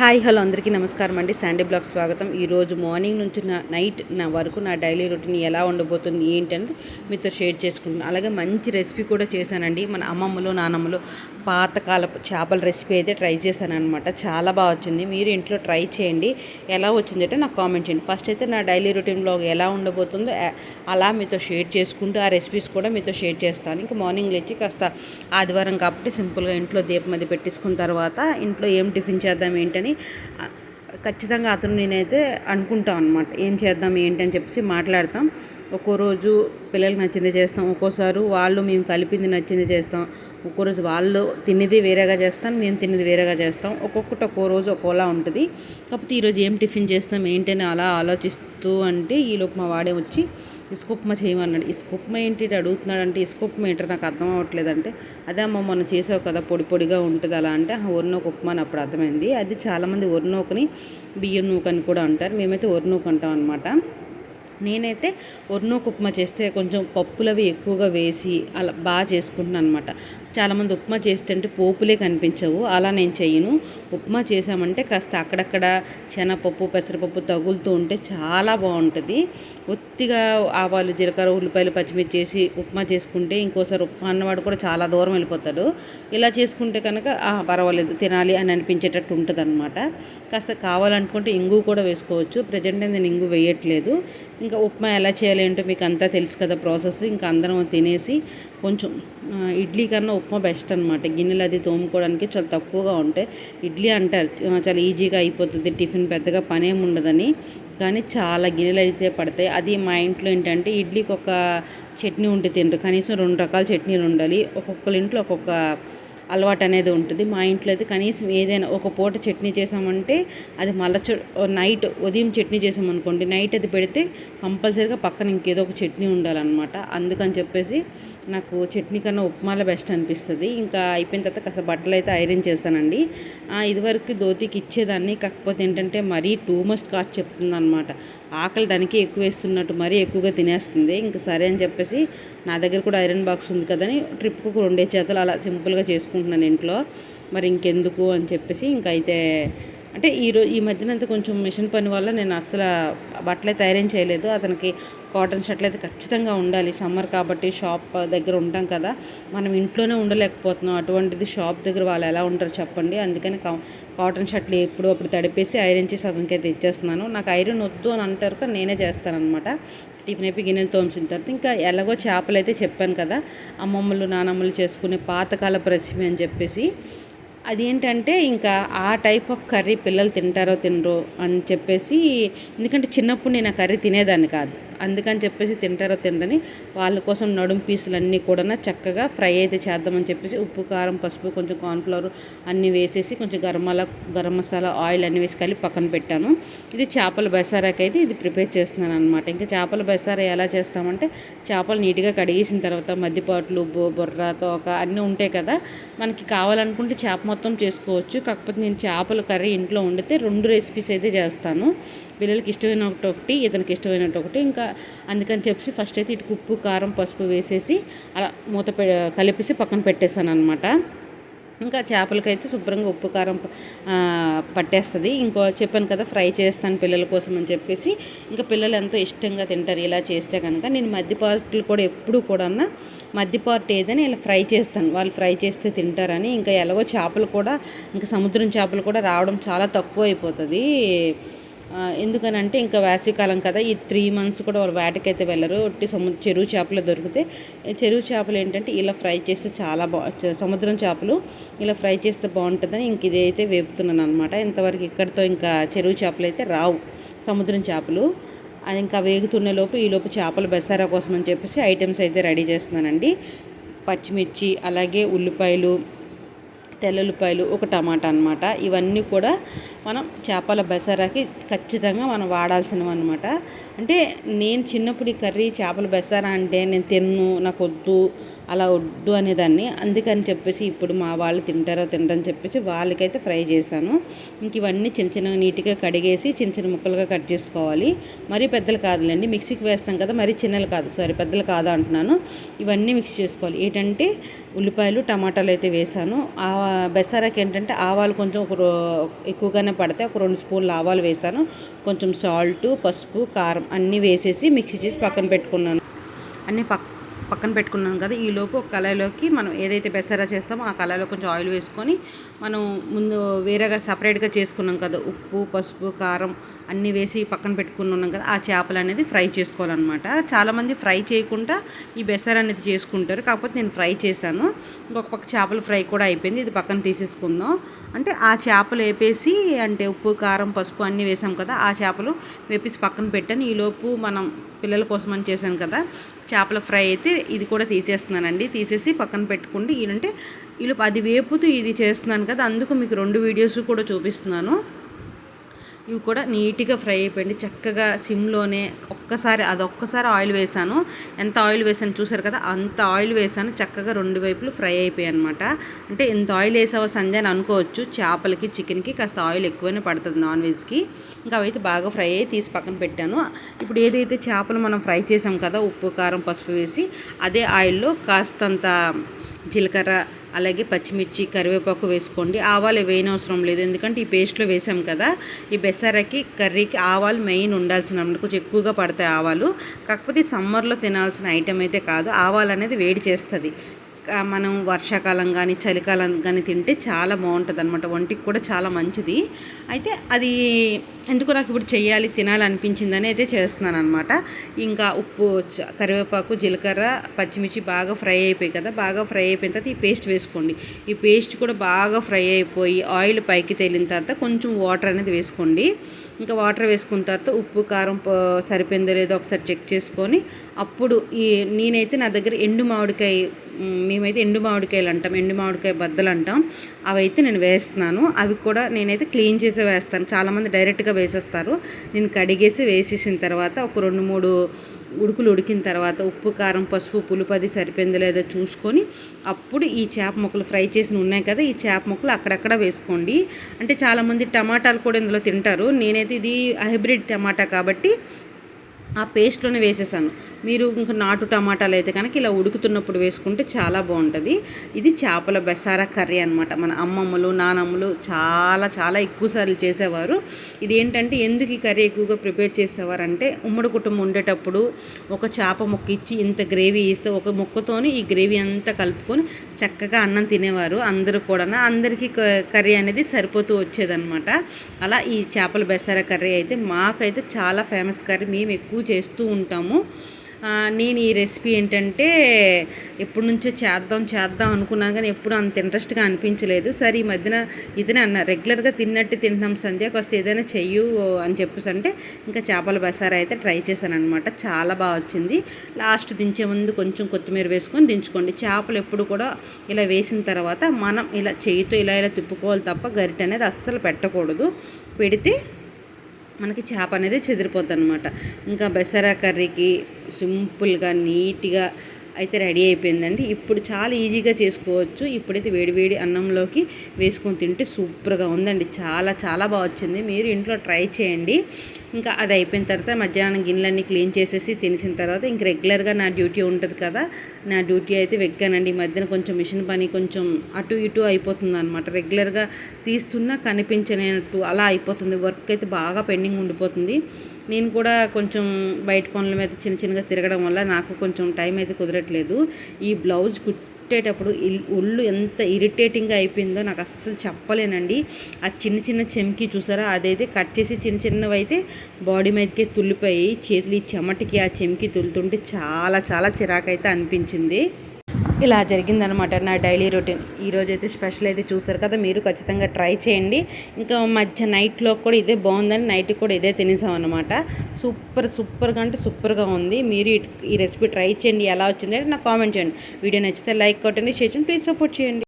Hi hello అందరికీ నమస్కారం అండి. శాండీ బ్లాగ్ స్వాగతం. ఈరోజు మార్నింగ్ నుంచి నా నైట్ నా వరకు నా డైలీ రొటీన్ ఎలా ఉండబోతుంది ఏంటని మీతో షేర్ చేసుకుంటున్నాను. అలాగే మంచి రెసిపీ కూడా చేశానండి. మన అమ్మమ్మలు నానమ్మలు పాతకాలపు చేపల రెసిపీ అయితే ట్రై చేశాను అనమాట చాలా బాగా వచ్చింది. మీరు ఇంట్లో ట్రై చేయండి. ఎలా వచ్చింది అంటే నాకు కామెంట్ చేయండి. ఫస్ట్ అయితే నా డైలీ రొటీన్ బ్లాగ్ ఎలా ఉండబోతుందో అలా మీతో షేర్ చేసుకుంటూ ఆ రెసిపీస్ కూడా మీతో షేర్ చేస్తాను. ఇంకా మార్నింగ్ లేచి కాస్త ఆదివారం కాబట్టి సింపుల్గా ఇంట్లో దీపం అది పెట్టేసుకున్న తర్వాత ఇంట్లో ఏం టిఫిన్ చేద్దాం ఏంటని ఖచ్చితంగా అతను నేనైతే అనుకుంటాం అనమాట ఏం చేద్దాం ఏంటి అని చెప్పేసి మాట్లాడతాం. ఒక్కో రోజు పిల్లలకి నచ్చింది చేస్తాం ఒక్కోసారి వాళ్ళు మేము కలిపింది నచ్చింది చేస్తాం. ఒక్కో రోజు వాళ్ళు తినేది వేరేగా చేస్తాం మేము తినేది వేరేగా చేస్తాం. ఒక్కొక్కటి ఒక్కో రోజు ఒక్కోలా ఉంటుంది. కాకపోతే ఈరోజు ఏం టిఫిన్ చేస్తాం ఏంటని అలా ఆలోచిస్తూ అంటే ఈలోపు మా వాడే వచ్చి ఇసుక ఉప్మా చేయమన్నాడు. ఇసుక ఉప్మా ఏంటి ఇటు అడుగుతున్నాడు అంటే ఇసుక ఉప్మా ఏంటో నాకు అర్థం అవ్వట్లేదు అంటే అదే అమ్మ మొన్న చేసావు కదా పొడి పొడిగా ఉంటుంది అలా అంటే ఒరినోక ఉప్మా అని అప్పుడు అర్థమైంది. అది చాలామంది ఒరినోకని బియ్యం నూక అని కూడా అంటారు. మేమైతే ఒరినోక అంటాం అనమాట నేనైతే ఒరినోక ఉప్మా చేస్తే కొంచెం పప్పులవి ఎక్కువగా వేసి అలా బాగా చేసుకుంటున్నాను అనమాట చాలామంది ఉప్మా చేస్తుంటే పోపులే కనిపించవు. అలా నేను చేయను. ఉప్మా చేసామంటే కాస్త అక్కడక్కడ శనగపప్పు పెసరపప్పు తగులుతూ ఉంటే చాలా బాగుంటుంది. ఒత్తిగా ఆవాలు జీలకర్ర ఉల్లిపాయలు పచ్చిమిర్చి చేసి ఉప్మా చేసుకుంటే ఇంకోసారి ఉప్మా అన్నవాడు కూడా చాలా దూరం వెళ్ళిపోతాడు. ఇలా చేసుకుంటే కనుక పర్వాలేదు తినాలి అని అనిపించేటట్టు ఉంటుంది అనమాట కాస్త కావాలనుకుంటే ఇంగు కూడా వేసుకోవచ్చు. ప్రజెంట్ నేను ఇంగు వేయట్లేదు. ఇంకా ఉప్మా ఎలా చేయాలి ఏంటో మీకు అంతా తెలుసు కదా ప్రాసెస్. ఇంకా అందరం తినేసి కొంచెం ఇడ్లీ కన్నా ఉప్మా బెస్ట్ అనమాట గిన్నెలు అది తోముకోవడానికి చాలా తక్కువగా ఉంటాయి. ఇడ్లీ అంటారు చాలా ఈజీగా అయిపోతుంది టిఫిన్ పెద్దగా పనేం ఉండదని. కానీ చాలా గిన్నెలు అయితే పడతాయి. అది మా ఇంట్లో ఏంటంటే ఇడ్లీకి ఒక చట్నీ ఉంటే తింటారు కనీసం రెండు రకాల చట్నీలు ఉండాలి. ఒక్కొక్కరి ఇంట్లో ఒక్కొక్క అలవాటు అనేది ఉంటుంది. మా ఇంట్లో అయితే కనీసం ఏదైనా ఒక పూట చట్నీ చేసామంటే అది మళ్ళీ నైట్ ఉదయం చట్నీ చేసామనుకోండి నైట్ అది పెడితే కంపల్సరీగా పక్కన ఇంకేదో ఒక చట్నీ ఉండాలన్నమాట. అందుకని చెప్పేసి నాకు చట్నీ కన్నా ఉప్మాల బెస్ట్ అనిపిస్తుంది. ఇంకా అయిపోయిన తర్వాత కాస్త బట్టలు అయితే ఐరన్ చేస్తానండి. ఇదివరకు ధోతికి ఇచ్చేదాన్ని కాకపోతే ఏంటంటే మరీ టూ మస్ట్ కాస్ట్ చెప్తుంది అనమాట ఆకలి దానికి ఎక్కువ వేస్తున్నట్టు మరీ ఎక్కువగా తినేస్తుంది. ఇంకా సరే అని చెప్పేసి నా దగ్గర కూడా ఐరన్ బాక్స్ ఉంది కదని ట్రిప్కు రెండే చేతలు అలా సింపుల్గా చేసుకుంటున్నాను ఇంట్లో. మరి ఇంకెందుకు అని చెప్పేసి ఇంకైతే అయితే అంటే ఈరో ఈ మధ్యన అంతా కొంచెం మిషన్ పని వల్ల నేను అసలు బట్టలు అయితే ఐరన్ చేయలేదు. అతనికి కాటన్ షర్ట్లు అయితే ఖచ్చితంగా ఉండాలి. సమ్మర్ కాబట్టి షాప్ దగ్గర ఉంటాం కదా. మనం ఇంట్లోనే ఉండలేకపోతున్నాం. అటువంటిది షాప్ దగ్గర వాళ్ళు ఎలా ఉంటారో చెప్పండి. అందుకని కా- కాటన్ షర్ట్లు ఎప్పుడు అప్పుడు తడిపేసి ఐరన్ చేసి అతనికి అయితే ఇచ్చేస్తున్నాను. నాకు ఐరన్ వద్దు అని అంటారు కానీ నేనే చేస్తానన్నమాట. టిఫిన్ అయిపోయి గిన్నెలు తోమిసిన తర్వాత ఇంకా ఎలాగో చేపలు అయితే చెప్పాను కదా. అమ్మమ్మలు నానమ్మలు చేసుకునే పాతకాల రెసిపీ అని చెప్పేసి అదేంటంటే ఇంకా ఆ టైప్ ఆఫ్ కర్రీ పిల్లలు తింటారో తినరో అని చెప్పేసి ఎందుకంటే చిన్నప్పుడు నేను ఆ కర్రీ తినేదాన్ని కాదు. అందుకని చెప్పేసి తింటారో తినరని వాళ్ళ కోసం నడుం పీసులు అన్నీ కూడా చక్కగా ఫ్రై అయితే చేద్దామని చెప్పేసి ఉప్పు కారం పసుపు కొంచెం కార్న్ఫ్లవర్ అన్నీ వేసేసి కొంచెం గరం మసాలా గరం మసాలా ఆయిల్ అన్నీ వేసి కలిపి పక్కన పెట్టాను. ఇది చేపల బెసారాకి అయితే ఇది ప్రిపేర్ చేస్తున్నాను అనమాట ఇంకా చేపల బసారా ఎలా చేస్తామంటే చేపలు నీట్గా కడిగేసిన తర్వాత మద్దిపాట్లు బొ బొర్ర తోక అన్నీ ఉంటాయి కదా మనకి కావాలనుకుంటే చేప మొత్తం చేసుకోవచ్చు. కాకపోతే నేను చేపల కర్రీ ఇంట్లో వండితే రెండు రెసిపీస్ అయితే చేస్తాను. పిల్లలకి ఇష్టమైన ఒకటి ఒకటి ఇతనికి ఇష్టమైనట్టు ఒకటి. ఇంకా అందుకని చెప్పి ఫస్ట్ అయితే ఇటు ఉప్పు కారం పసుపు వేసేసి అలా మూత పె కలిపేసి పక్కన పెట్టేశాను అనమాట ఇంకా చేపలకైతే శుభ్రంగా ఉప్పు కారం పట్టేస్తుంది. ఇంకో చెప్పాను కదా ఫ్రై చేస్తాను పిల్లల కోసం అని చెప్పేసి ఇంకా పిల్లలు ఎంతో ఇష్టంగా తింటారు ఇలా చేస్తే కనుక. నేను మధ్యపార్ట్లు కూడా ఎప్పుడు కూడా మధ్యపార్ట్ ఏదైనా ఇలా ఫ్రై చేస్తాను. వాళ్ళు ఫ్రై చేస్తే తింటారని. ఇంకా ఎలాగో చేపలు కూడా ఇంకా సముద్రం చేపలు కూడా రావడం చాలా తక్కువ అయిపోతుంది ఎందుకనంటే ఇంకా వేసవికాలం కదా ఈ త్రీ మంత్స్ కూడా వాళ్ళు వేటకైతే వెళ్ళరు. ఒట్టి సముద్ర చెరువు చేపలు దొరికితే చెరువు చేపలు ఏంటంటే ఇలా ఫ్రై చేస్తే చాలా బా సముద్రం చేపలు ఇలా ఫ్రై చేస్తే బాగుంటుందని ఇంక ఇదైతే వేపుతున్నాను అనమాట ఇంతవరకు ఇక్కడితో ఇంకా చెరువు చేపలు అయితే రావు సముద్రం చేపలు. అది ఇంకా వేగుతున్న లోపు ఈ లోపు చేపల బెసారా కోసం అని చెప్పేసి ఐటమ్స్ అయితే రెడీ చేస్తున్నానండి. పచ్చిమిర్చి అలాగే ఉల్లిపాయలు తెల్లుల్లిపాయలు ఒక టమాటా అనమాట ఇవన్నీ కూడా మనం చేపల బెసారాకి ఖచ్చితంగా మనం వాడాల్సినవి అనమాట అంటే నేను చిన్నప్పుడు ఈ కర్రీ చేపల బెసారా అంటే నేను తిన్ను నాకు వద్దు అలా వడ్డు అనేదాన్ని. అందుకని చెప్పేసి ఇప్పుడు మా వాళ్ళు తింటారో తింటారని చెప్పేసి వాళ్ళకైతే ఫ్రై చేశాను. ఇంక ఇవన్నీ చిన్న చిన్నగా నీట్గా కడిగేసి చిన్న చిన్న ముక్కలుగా కట్ చేసుకోవాలి. మరీ పెద్దలు కాదులేండి మిక్సీకి వేస్తాం కదా మరీ చిన్నలు కాదు సారీ పెద్దలు కాదు అంటున్నాను. ఇవన్నీ మిక్స్ చేసుకోవాలి. ఏంటంటే ఉల్లిపాయలు టమాటాలు అయితే వేసాను ఆ బెసారాకి ఏంటంటే ఆవాలు కొంచెం ఒక ఎక్కువగానే పడితే ఒక రెండు స్పూన్లు ఆవాలు వేసాను కొంచెం సాల్ట్ పసుపు కారం అన్నీ వేసేసి మిక్సీ చేసి పక్కన పెట్టుకున్నాను. అన్నీ పక్క పక్కన పెట్టుకున్నాం కదా ఈలోపు ఒక కళాయిలోకి మనం ఏదైతే బెసరా చేస్తామో ఆ కళాయిలో కొంచెం ఆయిల్ వేసుకొని మనం ముందు వేరేగా సపరేట్గా చేసుకున్నాం కదా ఉప్పు పసుపు కారం అన్నీ వేసి పక్కన పెట్టుకున్నాం కదా ఆ చేపలు అనేది ఫ్రై చేసుకోవాలన్నమాట. చాలామంది ఫ్రై చేయకుండా ఈ బెసర్ అనేది చేసుకుంటారు. కాకపోతే నేను ఫ్రై చేశాను. ఇంకొక పక్క చేపలు ఫ్రై కూడా అయిపోయింది. ఇది పక్కన తీసేసుకుందాం. అంటే ఆ చేపలు వేపేసి అంటే ఉప్పు కారం పసుపు అన్నీ వేసాం కదా ఆ చేపలు వేపేసి పక్కన పెట్టాను. ఈలోపు మనం పిల్లల కోసం అని చేశాను కదా చేపల ఫ్రై అయితే ఇది కూడా తీసేస్తున్నానండి. తీసేసి పక్కన పెట్టుకుంటే ఏంటంటే ఇలా అది వేపుతూ ఇది చేస్తున్నాను కదా అందుకు మీకు రెండు వీడియోస్ కూడా చూపిస్తున్నాను. ఇవి కూడా నీట్గా ఫ్రై అయిపోయింది. చక్కగా సిమ్లోనే ఒక్కసారి అదొక్కసారి ఆయిల్ వేసాను. ఎంత ఆయిల్ వేసాను చూసారు కదా? అంత ఆయిల్ వేసాను. చక్కగా రెండు వైపులు ఫ్రై అయిపోయాయి అనమాట అంటే ఎంత ఆయిల్ వేసావో సంధ్య అని అనుకోవచ్చు. చేపలకి చికెన్కి కాస్త ఆయిల్ ఎక్కువనే పడుతుంది నాన్ వెజ్కి. ఇంకా అవైతే బాగా ఫ్రై అయ్యి తీసి పక్కన పెట్టాను. ఇప్పుడు ఏదైతే చేపలు మనం ఫ్రై చేసాం కదా ఉప్పు కారం పసుపు వేసి అదే ఆయిల్లో కాస్తంత జీలకర్ర అలాగే పచ్చిమిర్చి కరివేపాకు వేసుకోండి. ఆవాలు వేయనవసరం లేదు. ఎందుకంటే ఈ పేస్ట్లో వేసాం కదా ఈ బెసరకి కర్రీకి ఆవాలు మెయిన్ ఉండాల్సిన కొంచెం ఎక్కువగా పడతాయి ఆవాలు. కాకపోతే సమ్మర్లో తినాల్సిన ఐటెం అయితే కాదు. ఆవాలు అనేది వేడి చేస్తుంది. మనం వర్షాకాలం కానీ చలికాలం కానీ తింటే చాలా బాగుంటుంది అనమాట ఒంటికి కూడా చాలా మంచిది. అయితే అది ఎందుకు నాకు ఇప్పుడు చేయాలి తినాలనిపించిందని అయితే చేస్తున్నాను అనమాట ఇంకా ఉప్పు కరివేపాకు జీలకర్ర పచ్చిమిర్చి బాగా ఫ్రై అయిపోయి కదా బాగా ఫ్రై అయిపోయిన తర్వాత ఈ పేస్ట్ వేసుకోండి. ఈ పేస్ట్ కూడా బాగా ఫ్రై అయిపోయి ఆయిల్ పైకి తేలిన తర్వాత కొంచెం వాటర్ అనేది వేసుకోండి. ఇంకా వాటర్ వేసుకున్న తర్వాత ఉప్పు కారం సరిపోయిందో లేదో ఒకసారి చెక్ చేసుకొని అప్పుడు ఈ నేనైతే నా దగ్గర ఎండు మామిడికాయ మేమైతే ఎండు మామిడికాయలు అంటాం ఎండు మామిడికాయ బద్దలు అంటాం. అవైతే నేను వేస్తున్నాను. అవి కూడా నేనైతే క్లీన్ చేసి వేస్తాను. చాలామంది డైరెక్ట్గా వేసేస్తారు. నేను కడిగేసి వేసేసిన తర్వాత ఒక రెండు మూడు ఉడుకులు ఉడికిన తర్వాత ఉప్పు కారం పసుపు పులుపు అది సరిపోయిందో లేదో చూసుకొని అప్పుడు ఈ చేప ముక్కలు ఫ్రై చేసిన ఉన్నాయి కదా ఈ చేప ముక్కలు అక్కడక్కడ వేసుకోండి. అంటే చాలామంది టమాటాలు కూడా ఇందులో తింటారు. నేనైతే ఇది హైబ్రిడ్ టమాటా కాబట్టి ఆ పేస్ట్లోనే వేసేసాను. మీరు ఇంకా నాటు టమాటాలు అయితే కనుక ఇలా ఉడుకుతున్నప్పుడు వేసుకుంటే చాలా బాగుంటుంది. ఇది చేపల బెసారా కర్రీ అనమాట మన అమ్మమ్మలు నానమ్మలు చాలా చాలా ఎక్కువసార్లు చేసేవారు. ఇది ఏంటంటే ఎందుకు ఈ కర్రీ ఎక్కువగా ప్రిపేర్ చేసేవారంటే ఉమ్మడి కుటుంబం ఉండేటప్పుడు ఒక చేప ముక్క ఇచ్చి ఇంత గ్రేవీ ఇస్తే ఒక ముక్కతోని ఈ గ్రేవీ అంతా కలుపుకొని చక్కగా అన్నం తినేవారు. అందరూ కూడా అందరికీ కర్రీ అనేది సరిపోతూ వచ్చేదనమాట అలా ఈ చేపల బెసారా కర్రీ అయితే మాకైతే చాలా ఫేమస్ కర్రీ. మేము ఎక్కువ చేస్తూ ఉంటాము. నేను ఈ రెసిపీ ఏంటంటే ఎప్పటి నుంచో చేద్దాం చేద్దాం అనుకున్నాను కానీ ఎప్పుడు అంత ఇంట్రెస్ట్గా అనిపించలేదు. సరే ఈ మధ్యన ఇతనే అన్న రెగ్యులర్గా తిన్నట్టు తింటున్నాం సంధ్య వస్తే ఏదైనా చెయ్యు అని చెప్పేసి అంటే ఇంకా చేపల బసారా అయితే ట్రై చేశాను అనమాట చాలా బాగా వచ్చింది. లాస్ట్ దించే ముందు కొంచెం కొత్తిమీర వేసుకొని దించుకోండి. చేపలు ఎప్పుడు కూడా ఇలా వేసిన తర్వాత మనం ఇలా చేయితో ఇలా ఇలా తిప్పుకోవాలి తప్ప గరిట అనేది అస్సలు పెట్టకూడదు. పెడితే మనకి చేప అనేది చెదిరిపోద్ది అనమాట ఇంకా బెసరా కర్రీకి సింపుల్గా నీట్గా అయితే రెడీ అయిపోయిందండి. ఇప్పుడు చాలా ఈజీగా చేసుకోవచ్చు. ఇప్పుడైతే వేడివేడి అన్నంలోకి వేసుకొని తింటే సూపర్గా ఉందండి. చాలా చాలా బాగా వచ్చింది. మీరు ఇంట్లో ట్రై చేయండి. ఇంకా అది అయిపోయిన తర్వాత మధ్యాహ్నం గిన్నెలన్నీ క్లీన్ చేసేసి తినేసిన తర్వాత ఇంక రెగ్యులర్గా నా డ్యూటీ ఉంటుంది కదా నా డ్యూటీ అయితే వెక్కానండి ఈ మధ్యన కొంచెం మిషన్ పని కొంచెం అటు ఇటు అయిపోతుంది అనమాట రెగ్యులర్గా తీస్తున్నా కనిపించలేనట్టు అలా అయిపోతుంది. వర్క్ అయితే బాగా పెండింగ్ ఉండిపోతుంది. నేను కూడా కొంచెం బయట పనుల మీద చిన్న చిన్నగా తిరగడం వల్ల నాకు కొంచెం టైం అయితే కుదరట్లేదు. ఈ బ్లౌజ్ కుట్ కుట్టేటప్పుడు ఒళ్ళు ఎంత ఇరిటేటింగ్గా అయిపోయిందో నాకు అస్సలు చెప్పలేనండి. ఆ చిన్న చిన్న చెమ్కి చూసారా? అదైతే కట్ చేసి చిన్న చిన్నవి అయితే బాడీ మీదకే తుల్లిపోయి చేతులు ఈ చెమటికి ఆ చెమ్కి తులుతుంటే చాలా చాలా చిరాకైతే అనిపించింది. ఇలా జరిగిందనమాట నా డైలీ రొటీన్. ఈరోజు అయితే స్పెషల్ అయితే చూసారు కదా మీరు ఖచ్చితంగా ట్రై చేయండి. ఇంకా మధ్య నైట్లో కూడా ఇదే బాగుందని నైట్ కూడా ఇదే తినేసాం అనమాట సూపర్ సూపర్గా అంటే సూపర్గా ఉంది. మీరు ఈ రెసిపీ ట్రై చేయండి ఎలా వచ్చింది నాకు కామెంట్ చేయండి. వీడియో నచ్చితే లైక్ కొట్టండి షేర్ చేయండి ప్లీజ్ సపోర్ట్ చేయండి.